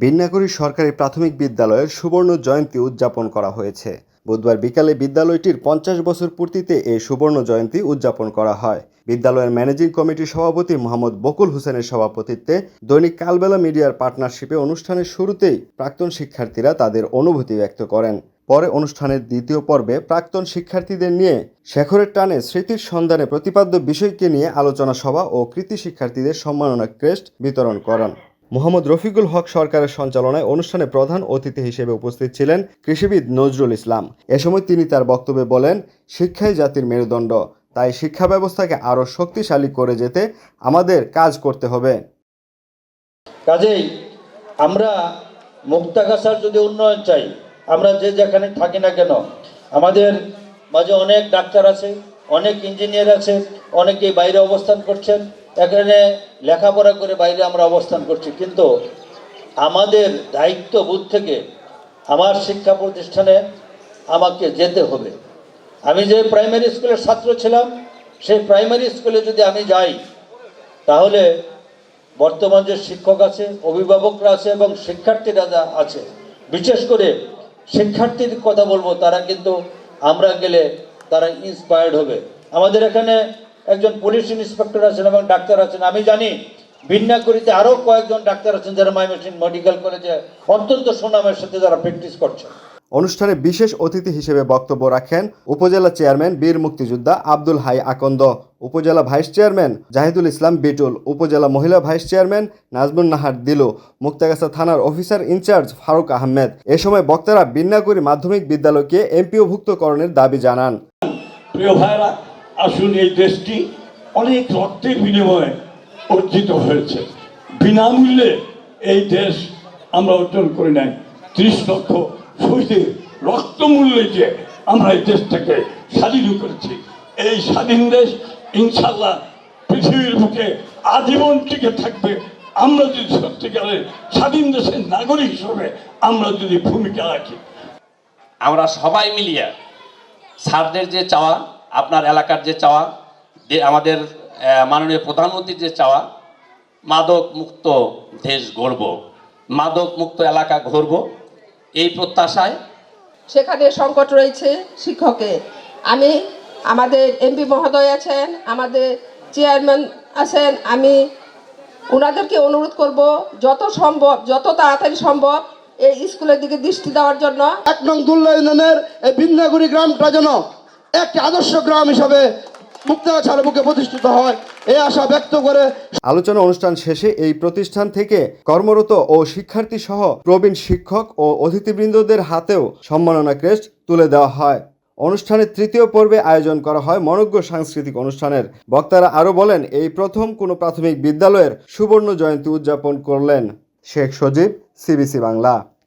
বিন্যাকুড়ি সরকারি প্রাথমিক বিদ্যালয়ের সুবর্ণ জয়ন্তী উদযাপন করা হয়েছে। বুধবার বিকালে বিদ্যালয়টির পঞ্চাশ বছর পূর্তিতে এই সুবর্ণ জয়ন্তী উদযাপন করা হয়। বিদ্যালয়ের ম্যানেজিং কমিটির সভাপতি মোহাম্মদ বকুল হোসেনের সভাপতিত্বে দৈনিক কালবেলা মিডিয়ার পার্টনারশিপে অনুষ্ঠানের শুরুতেই প্রাক্তন শিক্ষার্থীরা তাদের অনুভূতি ব্যক্ত করেন। পরে অনুষ্ঠানের দ্বিতীয় পর্বে প্রাক্তন শিক্ষার্থীদের নিয়ে শেখরের টানে স্মৃতির সন্ধানে প্রতিপাদ্য বিষয়কে নিয়ে আলোচনা সভা ও কৃতি শিক্ষার্থীদের সম্মাননা ক্রেস্ট বিতরণ করেন। মোহাম্মদ রফিকুল হক সরকারের সঞ্চালনায় অনুষ্ঠানে প্রধান অতিথি হিসেবে উপস্থিত ছিলেন কৃষিবিদ নজরুল ইসলাম। এ সময় তিনি তার বক্তব্যে বলেন, শিক্ষাই জাতির মেরুদণ্ড। তাই শিক্ষা ব্যবস্থাকে আরও শক্তিশালী করে যেতে আমাদের কাজ করতে হবে। কাজেই আমরা মুক্তাগাছার যদি উন্নয়ন চাই, আমরা যে যেখানে থাকি না কেন, আমাদের মাঝে অনেক ডাক্তার আছে, অনেক ইঞ্জিনিয়ার আছে, অনেকেই বাইরে অবস্থান করছেন এখানে লেখাপড়া করে বাইরে আমরা অবস্থান করছি। কিন্তু আমাদের দায়িত্ববোধ থেকে আমার শিক্ষা প্রতিষ্ঠানে আমাকে যেতে হবে। আমি যে প্রাইমারি স্কুলের ছাত্র ছিলাম, সেই প্রাইমারি স্কুলে যদি আমি যাই, তাহলে বর্তমান যে শিক্ষক আছে, অভিভাবকরা আছে এবং শিক্ষার্থীরা যা আছে, বিশেষ করে শিক্ষার্থীর কথা বলব, তারা কিন্তু আমরা গেলে তারা ইন্সপায়ার্ড হবে। আমাদের এখানে একজন পুলিশ ইন্সপেক্টর আছেন এবং ডাক্তার আছেন। আমি জানি বিন্যাকুড়িতে আরও কয়েকজন ডাক্তার আছেন যারা মাইমেসিন মেডিকেল কলেজে অত্যন্ত সুনামের সাথে যারা প্র্যাকটিস করছেন। অনুষ্ঠানে বিশেষ অতিথি হিসেবে বক্তব্য রাখেন উপজেলা চেয়ারম্যান বীর মুক্তিযোদ্ধা আব্দুল হাই আকন্দ উপজেলা ভাইস চেয়ারম্যান জাহিদুল ইসলাম বিটুল উপজেলা মহিলা ভাইস চেয়ারম্যান নাজমুন নাহার দিলু মুক্তাগাছা থানার officer in charge Faruk Ahmed. এ সময় বক্তারা বিন্যাকুড়ি মাধ্যমিক বিদ্যালয়কে এমপিওভুক্তকরণের দাবি জানান। প্রিয় ভাইরা আসুন এই দেশটি অনেক রক্তের বিনিময়ে অর্জিত হয়েছে। বিনামূল্যে এই দেশ আমরা অর্জন করে নাই। ত্রিশ লক্ষ শহীদের রক্তমূল্যে যে আমরা এই দেশটাকে স্বাধীন করেছি। এই স্বাধীন দেশ ইনশাল্লাহ পৃথিবীর বুকে আজীবন টিকে থাকবে। আমরা যদি সত্যিকারের স্বাধীন দেশের নাগরিক হিসেবে আমরা যদি ভূমিকা রাখি। আমরা সবাই মিলিয়ে স্যারদের যে চাওয়া আপনার এলাকার যে চাওয়া যে আমাদের মাননীয় প্রধানমন্ত্রীর যে চাওয়া মাদক মুক্ত দেশ গড়ব মাদক মুক্ত এলাকা গড়ব এই প্রত্যাশায় সেখানে সংকট রয়েছে শিক্ষকের। আমি আমাদের এমপি মহোদয় আছেন আমাদের চেয়ারম্যান আছেন আমি ওনাদেরকে অনুরোধ করব যত সম্ভব যত তাড়াতাড়ি সম্ভব এই স্কুলের দিকে দৃষ্টি দেওয়ার জন্য। এক নং দুল্লা ইউনিয়নের এই বিন্যাগুড়ি গ্রামটা যেন একটি আদর্শ গ্রাম হিসাবে প্রতিষ্ঠিত হয়। আশা ব্যক্ত করে আলোচনা অনুষ্ঠান শেষে এই প্রতিষ্ঠান থেকে কর্মরত ও শিক্ষার্থী সহ প্রবীণ শিক্ষক ও অতিথিবৃন্দদের হাতেও সম্মাননা ক্রেস্ট তুলে দেওয়া হয়। অনুষ্ঠানের তৃতীয় পর্বে আয়োজন করা হয় মনজ্ঞ সাংস্কৃতিক অনুষ্ঠানের। বক্তারা আরও বলেন, এই প্রথম কোনো প্রাথমিক বিদ্যালয়ের সুবর্ণ জয়ন্তী উদযাপন করলেন শেখ সজীব, সিবিসি বাংলা।